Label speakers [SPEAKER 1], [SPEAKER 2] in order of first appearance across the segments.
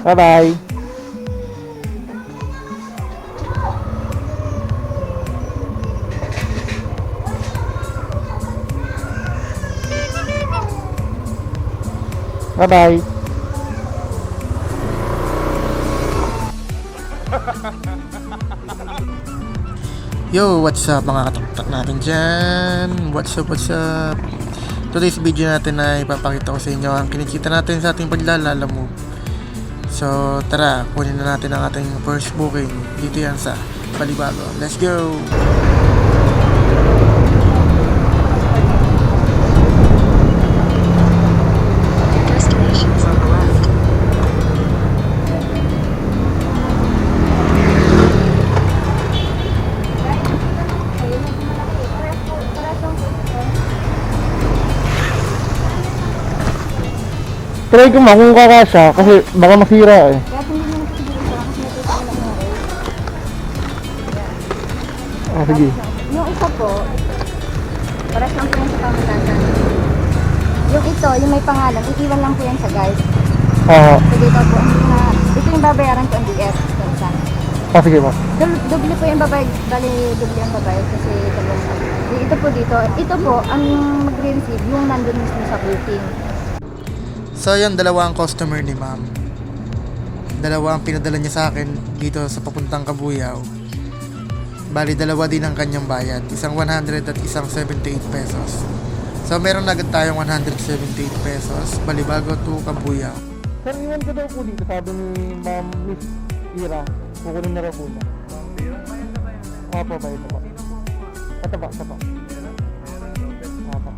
[SPEAKER 1] Bye-bye. Bye-bye. Yo, what's up mga kataktak natin dyan? What's up, what's up? Today's video natin ay ipapakita ko sa inyo ang kinikita natin sa ating paglalala mo. So, tara, kunin na natin ang ating first booking dito yan sa Balibago. Let's go! Try ko ma kung kakasya kasi baka masira eh. Ah, sige.
[SPEAKER 2] Yung isa po, para siyang po sa pamatasan. Yung ito, yung may pangalan, iiwan lang po yan sa guys.
[SPEAKER 1] Oo.
[SPEAKER 2] So dito po, ang na, ito yung babayaran ko ang isa.
[SPEAKER 1] Ah, sige po.
[SPEAKER 2] Dub- Doble po yung babayad, bali doble ang babayad kasi dalawang. Ito po dito, ito po, ang magre-receive yung nandun mismo sa booking.
[SPEAKER 1] So, yun, dalawa ang customer ni ma'am. Dalawa ang pinadala niya sa akin dito sa papuntang Kabuyaw. Bali, dalawa din ang kanyang bayad. Isang 100 at isang 78 pesos. So, meron na agad tayong 178 pesos. Balibago to Kabuyaw. Sir, iwan ko daw po dito. Sabi ni Ma'am Miss Ira. Kukunin na raw po na. Opo, bayad na po. Ito ba, ito ba. Opo.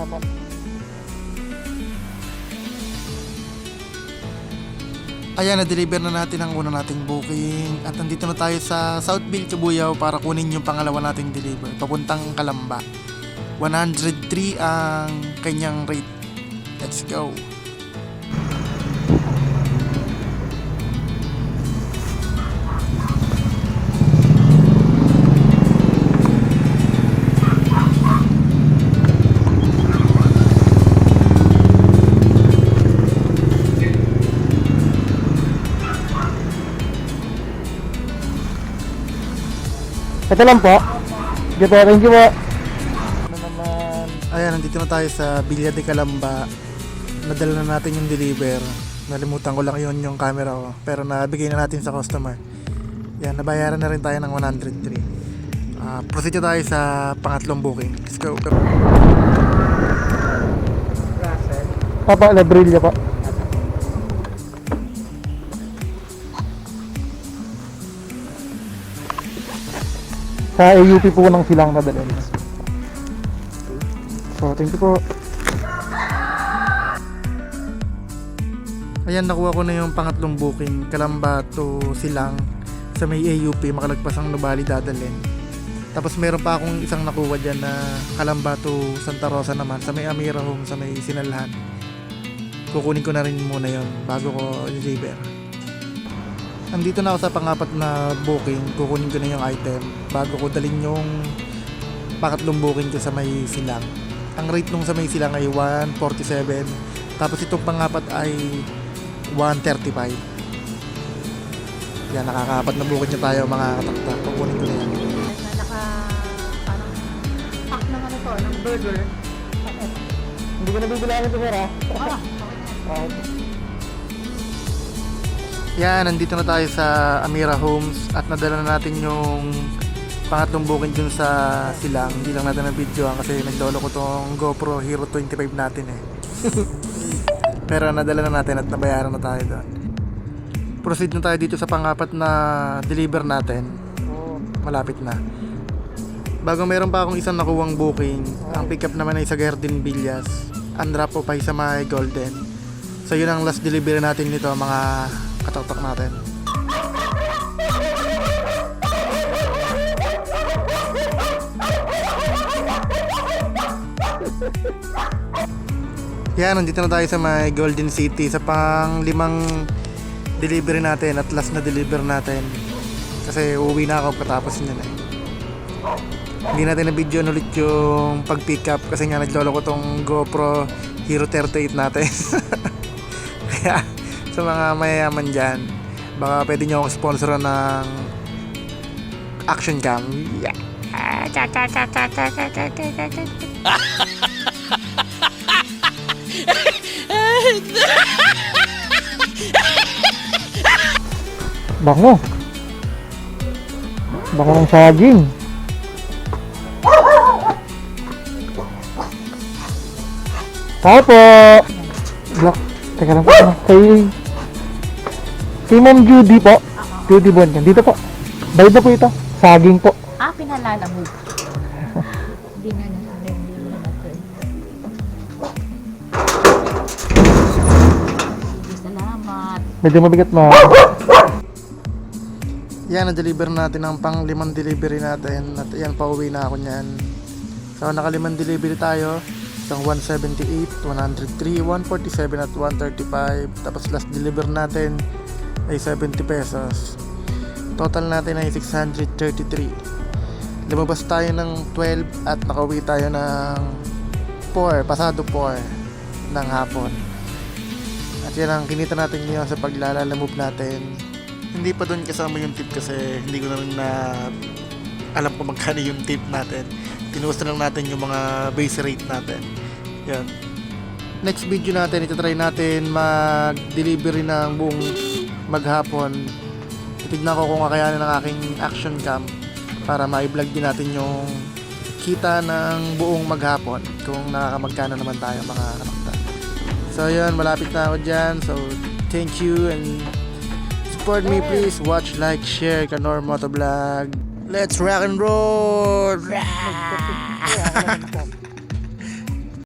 [SPEAKER 1] Opo. Ayan, na-deliver na natin ang una nating booking at nandito na tayo sa Southville, Cabuyao para kunin yung pangalawa nating deliver papuntang Kalamba. 103 ang kanyang rate. Let's go. Ito lang po. Sige po, thank you po. Naman? Ayan, nandito na tayo sa Villa de Calamba. Nadala na natin yung deliver. Nalimutan ko lang yun yung camera ko. Pero nabigay na natin sa customer. Yan, nabayaran na rin tayo ng 103. Ah, proceed tayo sa pangatlong booking. Let's go. Papa, Labrillo po. Sa AUP po ng silang nadalhin. So, thank you po. Ayan, nakuha ko na yung pangatlong booking. Kalamba to Silang sa may AUP, makalagpasang Nubali dadalhin. Tapos meron pa akong isang nakuha dyan na Kalamba to Santa Rosa naman sa may Amira Home, sa may Sinalhan. Kukunin ko na rin muna yon bago ko i-deliver. Andito na ako sa pangapat na booking, kukunin ko na yung item bago ko dalhin yung pangatlong booking ko sa may silang. Ang rate nung sa may silang ay 147, tapos itong pangapat ay 135. Yan, nakakapat na booking na tayo mga katakta. Kukunin ko na yan.
[SPEAKER 2] Na naka, parang, pack ng ano to, ng burger.
[SPEAKER 1] Hindi ko nabibilangan ito, sir, ha?
[SPEAKER 2] Ah,
[SPEAKER 1] Yan, nandito na tayo sa Amira Homes at nadala na natin yung pangatlong booking dun sa silang. Hindi lang natin na video kasi naglolo ko tong GoPro Hero 25 natin eh. Pero nadala na natin at nabayaran na tayo doon. Proceed na tayo dito sa pangapat na deliver natin. Malapit na. Bago meron pa akong isang nakuwang booking. Ang pickup naman ay sa Garden Villas. Unwrap po pa sa may Golden. So yun ang last delivery natin nito mga kataktak natin. Yan, nandito na tayo sa may Golden City sa pang limang delivery natin at last na deliver natin. Kasi uuwi na ako katapos nyan eh. Hindi natin na video ulit yung pag pick up kasi nga naglolo ko tong GoPro Hero 38 natin. Kaya sa mga mayayaman dyan, baka pwede nyo akong sponsor ng action cam. Yeah.
[SPEAKER 3] Bango. Bango ng saging. Tao po. Black. Teka lang po. ano, Kay Ma'am Judy po. Judy Boncan. Dito po. Bayad na po ito. Saging po.
[SPEAKER 2] Ah, pinalala mo. Hindi na na. Salamat.
[SPEAKER 3] Medyo mabigat ma.
[SPEAKER 1] Yan, na-deliver natin ang pang limang delivery natin. At yan, pauwi na ako niyan. So, nakalimang delivery tayo. Isang 178, 103, 147 at 135. Tapos last deliver natin ay 70 pesos. Total natin ay 633. Lumabas tayo ng 12 at nakauwi tayo ng 4, pasado 4 ng hapon. At yan ang kinita natin ngayon sa paglalala move natin. Hindi pa doon kasama yung tip kasi hindi ko na na alam kung magkano yung tip natin. Tinusta lang natin yung mga base rate natin. Yan. Next video natin, itatry natin mag-delivery ng buong maghapon. Titignan ko kung kakayanin ng aking action cam para ma-vlog din natin yung kita ng buong maghapon kung nakakamagkano naman tayo mga kanakta. So yun, malapit na ako dyan. So thank you and support me please. Watch, like, share Kanor Motovlog. Let's rock and roll!